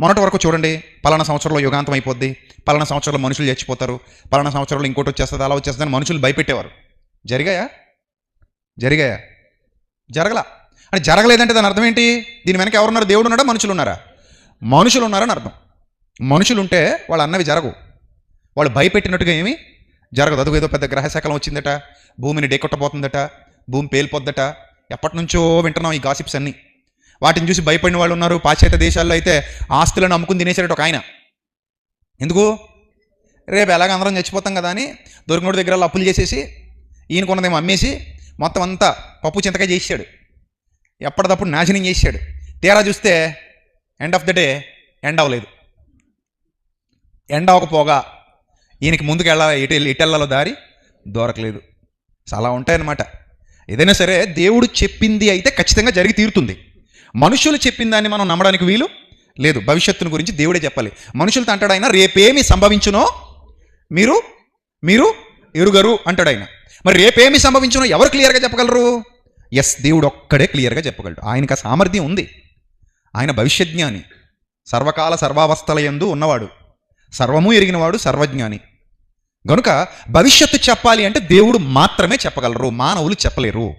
మొన్నటి వరకు చూడండి పలానా సంవత్సరంలో యుగాంతం అయిపోద్ది పలానా సంవత్సరంలో మనుషులు చచ్చిపోతారు పలానా సంవత్సరంలో ఇంకోటి వచ్చేస్తుంది అలా వచ్చేస్తుందని మనుషులు భయపెట్టేవారు. జరిగాయా? జరిగాయా? జరగలా. అంటే జరగలేదంటే దాని అర్థం ఏంటి? దీని వెనక ఎవరున్నారు? దేవుడు ఉన్నాడా? మనుషులు ఉన్నారా? మనుషులు ఉన్నారని అర్థం. మనుషులు ఉంటే వాళ్ళు అన్నవి జరగవు. వాళ్ళు భయపెట్టినట్టుగా ఏమీ జరగదు. అదుగు ఏదో పెద్ద గ్రహశకలం వచ్చిందట భూమిని డేకొట్టబోతుందట భూమి పేలిపోద్దట ఎప్పటి నుంచో వింటున్నాం ఈ గాసిప్స్ అన్నీ. వాటిని చూసి భయపడిన వాళ్ళు ఉన్నారు. పాశ్చాత్య దేశాల్లో అయితే ఆస్తులను అమ్ముకుని తినేసాడట ఒక ఆయన. ఎందుకు? రేపు ఎలాగ అందరం చచ్చిపోతాం కదా అని దొరికినోడి దగ్గర అప్పులు చేసేసి ఈయనకున్నదేమో అమ్మేసి మొత్తం అంతా పప్పు చింతకాయ చేసాడు ఎప్పటికప్పుడు నాశనం చేసాడు తీరా చూస్తే end of the day end అవ్వలేదు. ఎండ్ అవ్వకపోగా ఈయనకి ముందుకు వెళ్ళాలి ఇటు ఇటెళ్ళలో దారి దొరకలేదు. సో అలా ఉంటాయన్నమాట. ఏదైనా సరే దేవుడు చెప్పింది అయితే ఖచ్చితంగా జరిగి తీరుతుంది. మనుషులు చెప్పిన దాన్ని మనం నమ్మడానికి వీలు లేదు. భవిష్యత్తును గురించి దేవుడే చెప్పాలి. మనుషులతో అంటాడు ఆయన రేపేమి సంభవించునో మీరు మీరు ఎరుగరు అంటాడు ఆయన మరి రేపేమి సంభవించునో ఎవరు క్లియర్గా చెప్పగలరు? ఎస్ దేవుడు ఒక్కడే క్లియర్గా చెప్పగలడు. ఆయనకు ఆ సామర్థ్యం ఉంది. ఆయన భవిష్యజ్ఞాని. సర్వకాల సర్వావస్థల ఎందు ఉన్నవాడు. సర్వము ఎరిగినవాడు సర్వజ్ఞాని. గనుక భవిష్యత్తు చెప్పాలి అంటే దేవుడు మాత్రమే చెప్పగలరు. మానవులు చెప్పలేరు.